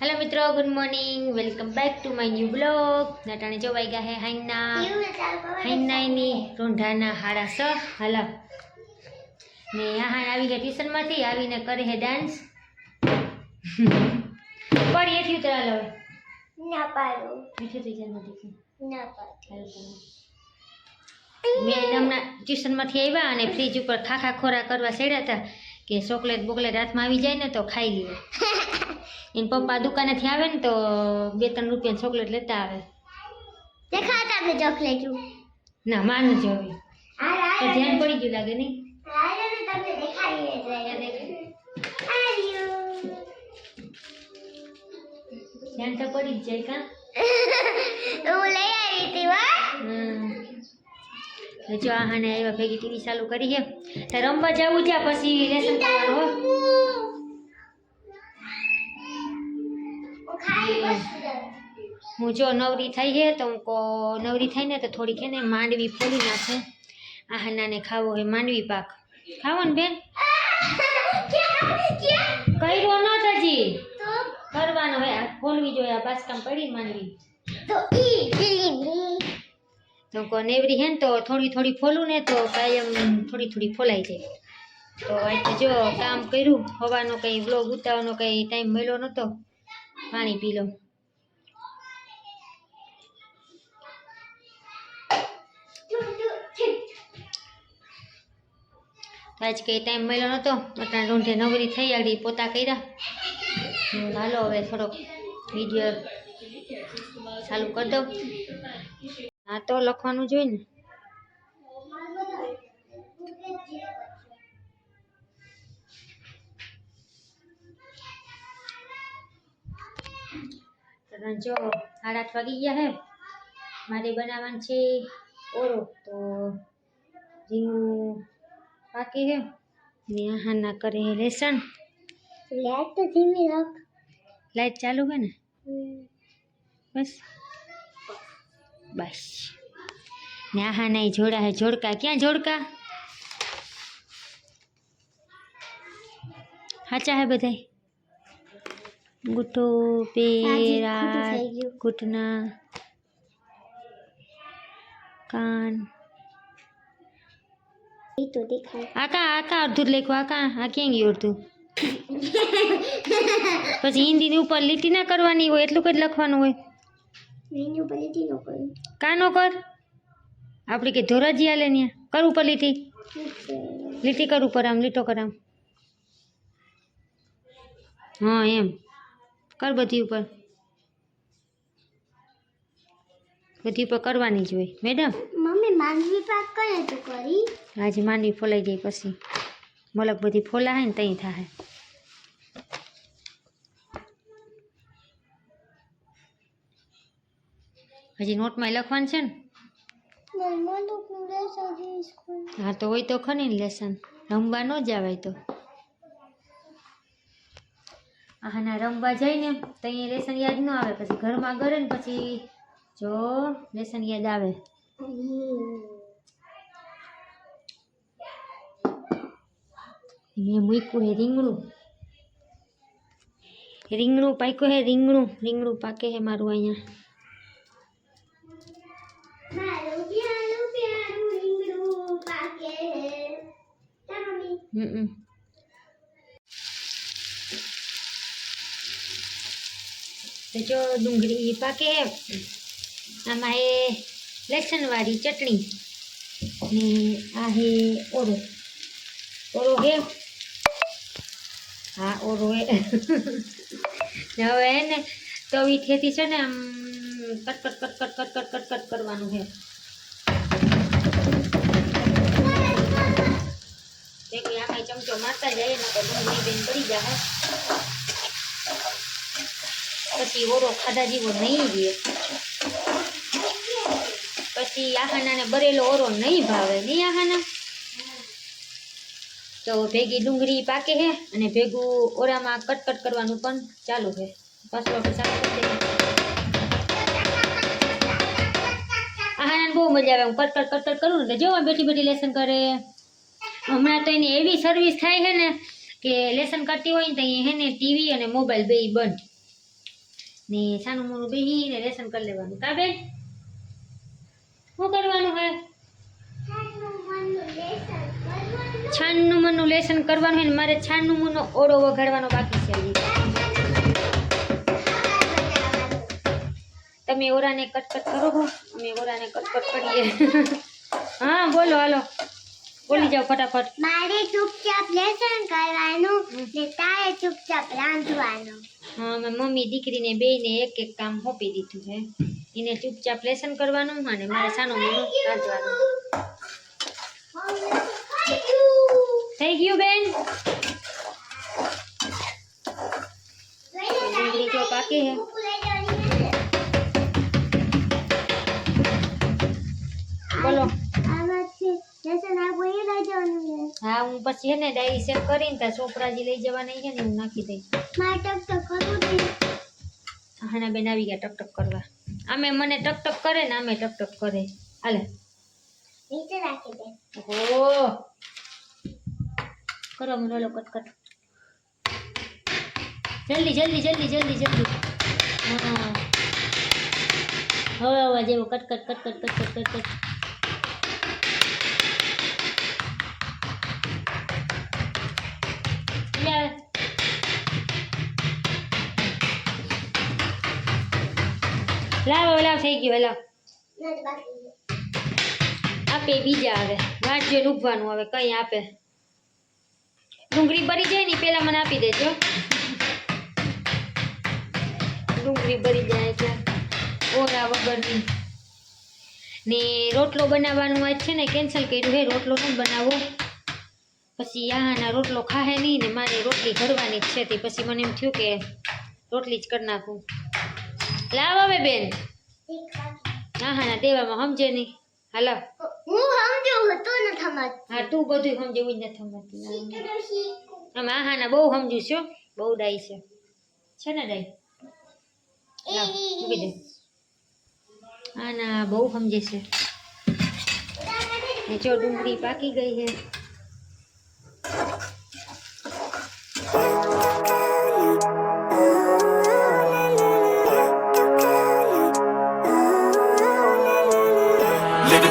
Hello મિત્રો. Good morning welcome back to my new blog નટાણે જોવાઈ ગયા હે હાઈના હાઈનાની રોંઢાના હાડા સ. હલા. ને આ આવી ગયા ટ્યુશનમાંથી. આવીને કરે હે ડાન્સ પડી એથી ઉતરા લો ના પાડો. મીઠું થઈ જાય નથી ના પાડો. મેં હમણાં ટ્યુશનમાંથી આવ્યા અને ફ્રીજ ઉપર ખાખા ખોરા કરવા સેડ્યા હતા. કે ચોકલેટ બોકલેટ હાથમાં આવી જાય ને તો ખાઈ લઈએ એને પપ્પા દુકાનેથી આવે ને તો બે ત્રણ રૂપિયા ચોકલેટ લેતા આવે. દેખાતા તમને ચોકલેટ ના માન જ હવે. તો ધ્યાન પડી ગયું લાગે નહીં? ધ્યાન તો પડી જ જાય કા? હું લઈ આવી હતી વા હમ. તો જો આ હાને આવ્યા ભેગી ટીવી ચાલુ કરી છે. તો રમવા જવું છે પછી લેસન કરવાનું હો. હું જો. નવરી થઈ છે તો હું નવરી થઈ ને તો થોડીક છે ને માંડવી ફોલી નાખે. આ હાનાને ખાવો હે માંડવી પાક. ખાવો ને બેન? કર્યો ન હજી કરવાનો હે આ ફોલવી જોઈએ આ બાસકામ પડી માંડવી. તો નેવરી હે ને તો થોડી થોડી ફોલું ને તો કાયમ થોડી થોડી ફોલાઈ જાય. તો આજે જો કામ કર્યું, હવાનો કંઈ વ્લોગ ઉતારવાનો કંઈ ટાઈમ મળ્યો નહોતો, પાણી પી લો આજ કંઈ ટાઈમ મળ્યો નહોતો અત્યારે રૂંઢે નવરી થઈ આગળ પોતા કર્યા. હાલો હવે થોડોક વીડિયો ચાલુ કરી દઉં. હા તો લખવાનું જોઈએ ને. જો સાડા આઠ વાગી ગયા હે. મારે બનાવવાનું છે ઓરો તો રીંગણું પાકી હે. ને આહાના કરે લેસન લાઈટ તો ધીમી રાખ. લાઈટ ચાલુ હે ને? બસ. બસ. ને આહા નહીં જોડા હે જોડકા. ક્યાં જોડકા? હાચા હે બધાય? ગુઠો પેરા ખોટું થઈ ગયું. ઘૂંટના કાન. ઈ તો દેખાય. આકા આકા અડધું જ લખ્યું આકા આ ક્યાં ગયું અડધું? પછી હિન્દીની ઉપર લીટી ના કરવાની હોય એટલું જ લખવાનું હોય. મેન્યુ પલીથી નો કરું. કાનો કર? આપણે કે ધોરાજી આલે ને કર ઉપર લીટી. લીટી કર ઉપર આમ લીટો કર આમ. હા એમ. કર બધી ઉપર. બધી ઉપર કરવાની જ હોય. મેડમ? મમ્મી માંડવી પાક કરે તો કરી? આજે માંડવી ફોલાઈ જાય પછી. મલક બધી ફોલાય ને તઈ થાય હજી નોટમાં લખવાનું છે ને? હા તો હોય તો ખરી ને લેસન રમવા ન જવાય તો. આના રમવા જઈને તો અહીંયા લેસન યાદ ન આવે. પછી ઘરમાં કરે ને પછી જો લેસન યાદ આવે. મેં મૂક્યું હે રીંગણું. રીંગણું પાક્યું હે રીંગણું. રીંગણું પાકે હે મારું અહીંયા મારું પ્યારું પ્યારું રીંગણું પાકે હે તા મમ્મી હમ જો ડુંગળી પાકે. આમાં એ લસણવાળી ચટણી. ને આ હે ઓરો ઓરો હે? હા ઓરો હે. હવે ને ખેતી છે ને આમ cut cut cut cut cut cut cut cut કરવાનું છે ચમચો મારતા જાય ને તો ડુંગળી બેન પડી જાય. પછી ઓરો ખાધા જેવો નહીં રહે. પછી આહાનાને બરેલો ઓરો નહીં ભાવે નહીં આહાના? તો ભેગી ડુંગળી પાકે છે અને ભેગું ઓરામાં કટકટ કરવાનું પણ ચાલુ છે ચાલુ આહાનાને બહુ મજા આવે. હું કટકટ કટકટ કરું તો જો બેઠી બેઠી લેસન કરે. હમણાં તો એની એવી સર્વિસ થાય છે ને કે લેસન કરતી હોય ને તો એ હે ને ટીવી અને મોબાઈલ બે બંધ. ને સાનું મોનું બેહીને લેસન કરી લેવાનું કા બેન? શું કરવાનું હે? છાનનું મનનું લેસન કરવાનું હોય ને મારે છાનનું મનનો ઓળો વગાડવાનો બાકી છે તમે ઓરાને કટકટ કરો હો અમે ઓરાને કટકટ કરીએ. હા બોલો હાલો. બોલી જાઓ ફટાફટ. મારે ચૂપચાપ લેસન કરવાનું ને તારે ચૂપચાપ રાંધવાનું. મમ્મી દીકરીને બેયને એક એક કામ સોંપી દીધું છે. એને ચૂપચાપ લેસન કરવાનું અને મારે સાનો મોનું રાંધવાનું થઈ ગયું બેન? પાકી હે. પછી એને ડાયરી સેવ કરીને ત્યાં છોકરાજી લઈ જવાની છે ને હું નાખી દઈશ. મારે ટક ટક હાના બેન આવી ગયા ટક ટક કરવા. આમે મને ટક ટક કરે ને આમે ટક ટક કરે. હાલે. નીચે રાખી દે. ઓહો. કરો મને લો કટ કટ જલ્દી જલ્દી જલ્દી જલ્દી જલ્દી. હા. હવે હવે જેવું કટ કટ કટ કટ લાવ લાવ થઈ ગયો લાવ. આપે બીજા આવે વાટ જોઈને ઉભવાનું હવે કઈ આપે. ડુંગળી ભરી જાય ને પેલા મને આપી દેજો. ડુંગળી ભરી જાય એટલે ઓરા વગરની. ને રોટલો બનાવવાનું આજ છે ને કેન્સલ કર્યું હે રોટલો શું બનાવો. પછી આના રોટલો ખાહે નહીં ને મારે રોટલી ભરવાની જ છે તે પછી મને એમ થયું કે રોટલી જ કરી નાખું. લાવ હવે બેન. હા હા ના દેવામાં સમજે નહીં. હાલો. હું સમજુ હતું ન થમાતી. હા તું બધું સમજવું જ નથી થમાતી. આમ હા હા ના બહુ સમજુ છો બહુ ડાઈ છે. છે ને ડાઈ લાવ, મૂકી દે. ના બહુ સમજે છે. ને જો ડુંગળી પાકી ગઈ છે.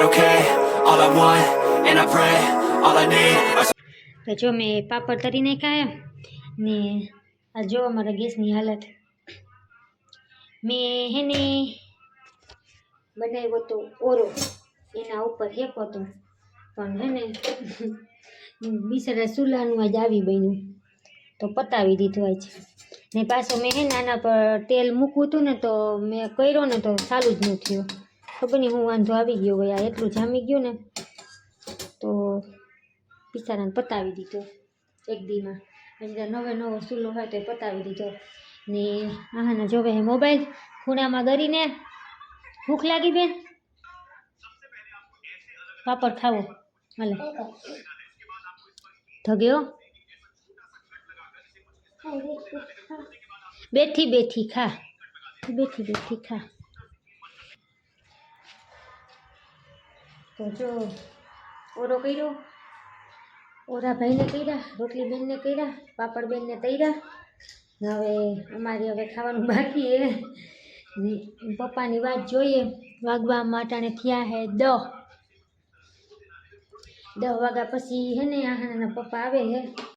Not okay. All I want, and I pray, all I need તો જો મેં પાપડ તરી નાખ્યા ને આ જો અમારા ગેસની હાલત. મેં હે ને બનાવ્યો તો ઓરો એના ઉપર હેકો તો પણ હે ને બિચારા ચૂલાનું આજ આવી બન્યું. તો પતાવી દીધું આજ. ને પાછો મેં હે આના પર તેલ મૂકવું હતું ને તો મેં કર્યો ને તો ચાલુ જ ન થયું. ખબર નહીં હું વાંધો આવી ગયો ભાઈ આ એટલું જામી ગયું ને, તો બિચારાને પતાવી દીધો એક દીમાં. પછી નવે નવો ચૂલો હોય તો એ પતાવી દીધો. ને આહાને જોવે હે મોબાઈલ, ખૂણામાં ગરીને ભૂખ લાગી બેન. પાપડ ખાવો, હાલે. ધગ્યો બેઠી બેઠી ખા. બેઠી બેઠી ખા. તો જો, ઓરો કર્યો. ઓરા ભાઈને કર્યા રોટલી બેનને કર્યા પાપડ બેનને તૈરા હવે અમારે હવે ખાવાનું બાકી હે પપ્પાની વાત જોઈએ, વાગવા માટાણે થયા હે દહ. દહ વાગ્યા પછી હે ને આહાના પપ્પા આવે હે.